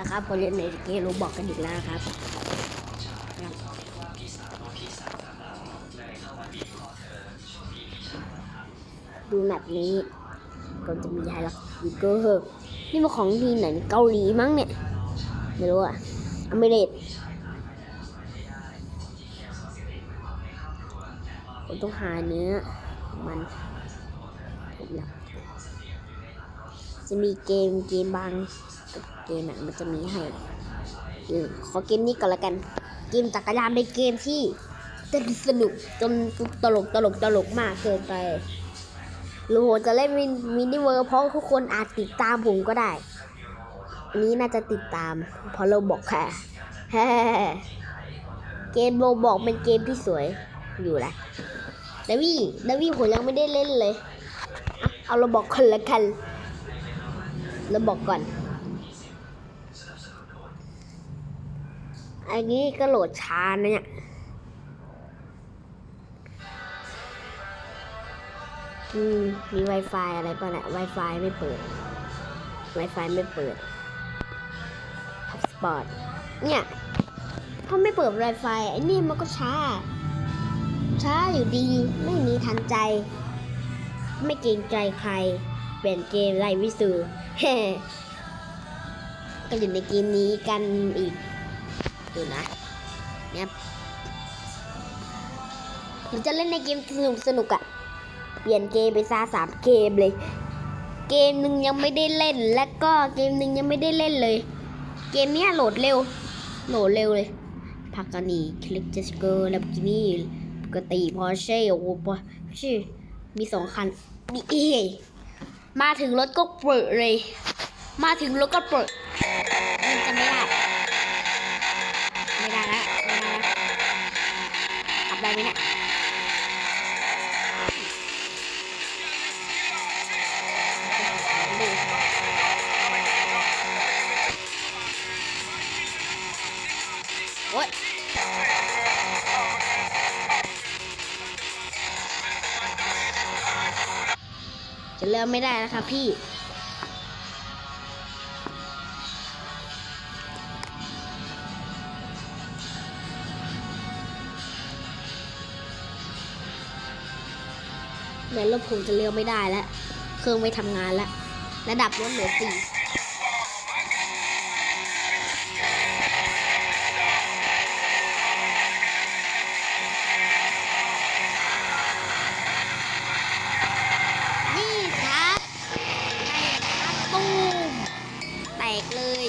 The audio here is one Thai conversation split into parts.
นะครับคนเล่นในเกมโรบอกกันอีกแล้วครับดูแมปนี้ก็จะมีไฮลักยูเกอร์นี่มันของดีไหนเกาหลีมั้งเนี่ย ไม่รู้อะอเมริกผมต้องหาเนื้อ มันผมอยากจะมีเกมเกมบาง เกมอะมันจะมีให้ขอเกมนี้ก่อนละกัน เกมจักรยานเป็นเกมที่สนุกจนตลกตลกตลกมากเกินไปหรือผมจะเล่นมินมินิเวอร์เพราะทุกคนอาจติดตามผมก็ได้อันนี้น่าจะติดตามเพราะเราบอกค่ะเกมโรบอกเป็นเกมที่สวยอยู่แหละดาวี่ดาวี่ผมยังไม่ได้เล่นเลย เอาเอาเราบอกคนละกันเราบอกก่อน อันนี้ก็โหลดช้านะเนี่ยอืมมี Wi-Fi อะไรป่ะเนี่ย Wi-Fi ไม่เปิด Wi-Fi ไม่เปิด Hotspot เนี่ยถ้าไม่เปิด Wi-Fi ไอ้นี่มันก็ช้า ช้าอยู่ดีไม่มีทันใจ ไม่เกรงใจใคร เปลี่ยนเกมไรวิสูเฮ้ก็อยู่ในเกมนี้กันอีก ดูนะเนี่ยหรือจะเล่นในเกมสนุกสนุกๆอะเปลี่ยนเกมไปซาสามเกมเลย เกมหนึ่งยังไม่ได้เล่น และก็เกมหนึ่งยังไม่ได้เล่นเลย เกมเนี้ยโหลดเร็ว โหลดเร็วเลยพากานีคลิกเจสเกอร์ลัมกินี่ปกติพอเช่โอ้ปอชื่อมีสองคันนี่มาถึงรถก็เปิดเลย มาถึงรถก็เปิด ได้ไหมเนี่ยโอ๊ยจะเริ่มไม่ได้แล้วครับพี่ เดี๋ยวรถผมจะเลี้ยวไม่ได้แล้ว เครื่องไม่ทำงานแล้ว ระดับรถเหลือสี่นี่ครับได้ครับตูมแตกเลย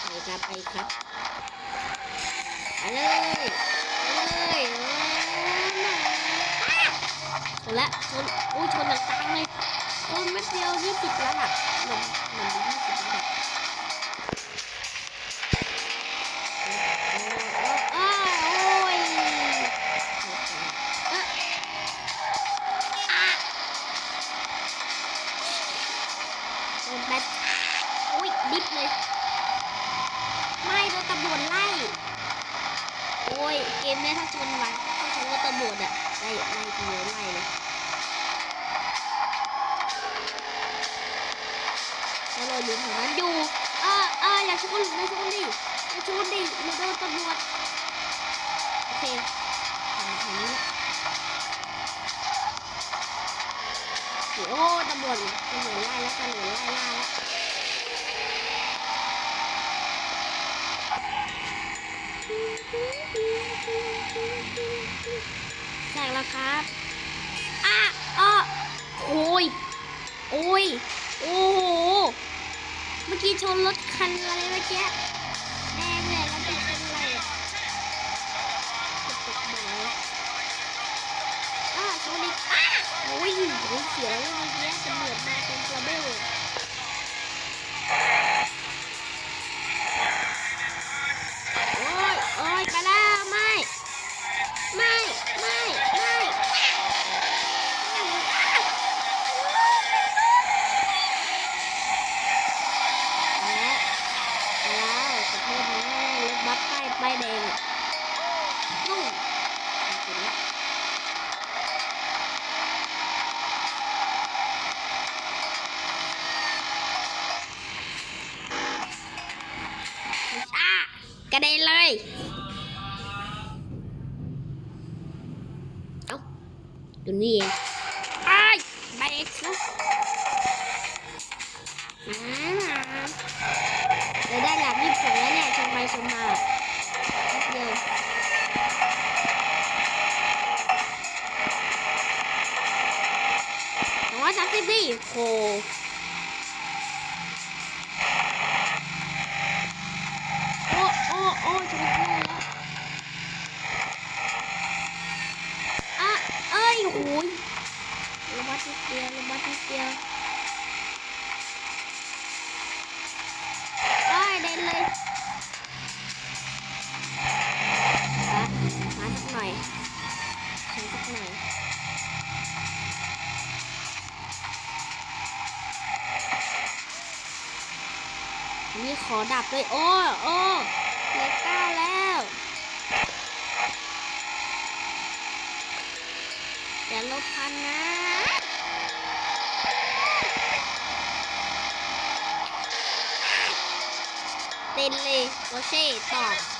ไปครับไปครับไปเลย ชนละชนอุ้ชนต่างๆเลยชนแป๊บเดียวยี่สิบแล้วอะหนึ่งหนึ่งยี่สิบแล้วไม่โดนตำรวจไล่ โอ้ย เกมนี้ถ้าชนไว้ ถ้าตำรวจอะไล่ไล่เดียวไล่เลยแล้วเราอยู่แถวนั้นอยู่เออเอออย่าชนอย่าชนดิอย่าชนดิเราโดนตำรวจโอเคทำแค่นี้แหละโอ้ตำรวจตำรวจไล่แล้วตำรวจไล่ล่าแล้ว แตกแล้วครับอะอะโอ้ย โอ้ย โอ้โห เมื่อกี้ชนรถคันอะไรเมื่อกี้แดงเลยแล้วเป็นอะไรอะตกตกบ่อยอะชนอีกอะโอ้ยโอ้ยเสียแล้วเมื่อกี้ เด็นเลยเอ้าอยู่นี่เองไอ้ายไปเอ็กซ์นะมาเดี๋ยวได้หลับยี่สิบสองแล้วเนี่ยชมไปชมมาเดียวสองร้อยสามสิบดิโห โอ้จะไม่ได้แล้วอะเอ้ยโอ้ยลงมาทีเดียวลงมาทีเดียวได้เด่นเลยมามาสักหน่อยฉันสักหน่อยนนี้ขอดับด้วยโอ้โอ้ เหลือเก้าแล้วอย่าลบพันนะเต็นเลยโอเช่ตอบ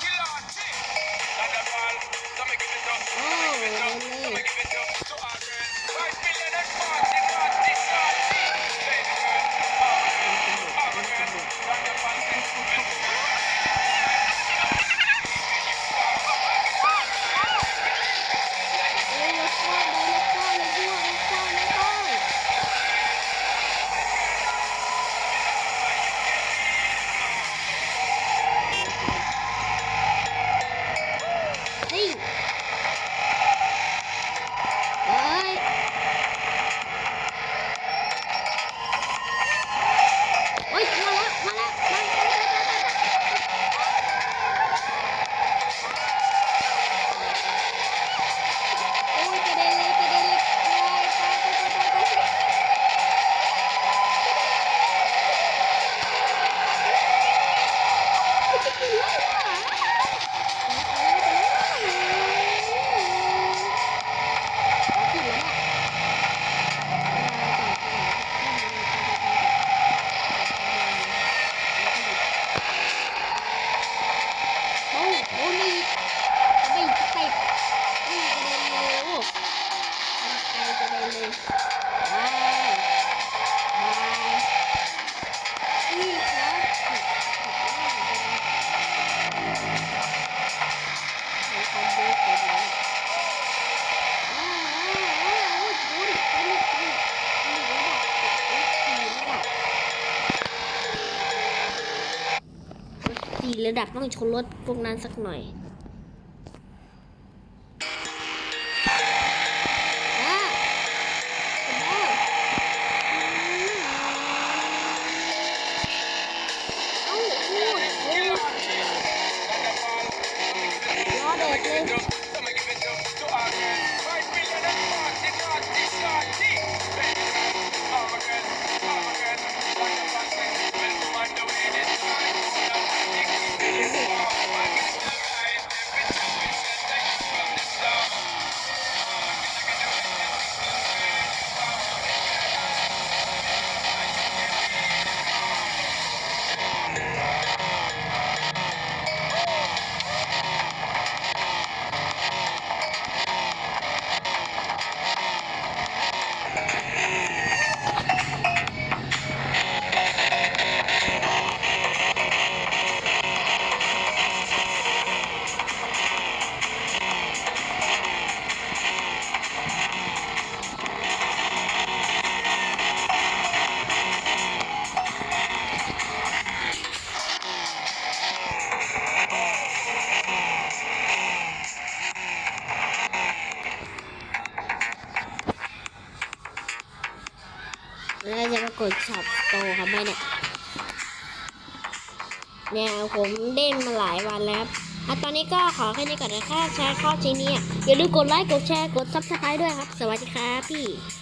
ระดับต้องชนรถพวกนั้นสักหน่อย แล้วจะมากดช็อปโตครับไม่เนี่ยเนี่ยผมเล่นมาหลายวันแล้วครับอะตอนนี้ก็ขอแค่นี้ก่อนนะคะแชร์ข้อจริงนี้อ่อย่าลืมกดไลค์กดแชร์กดซับสไครต์ด้วยครับ สวัสดีครับพี่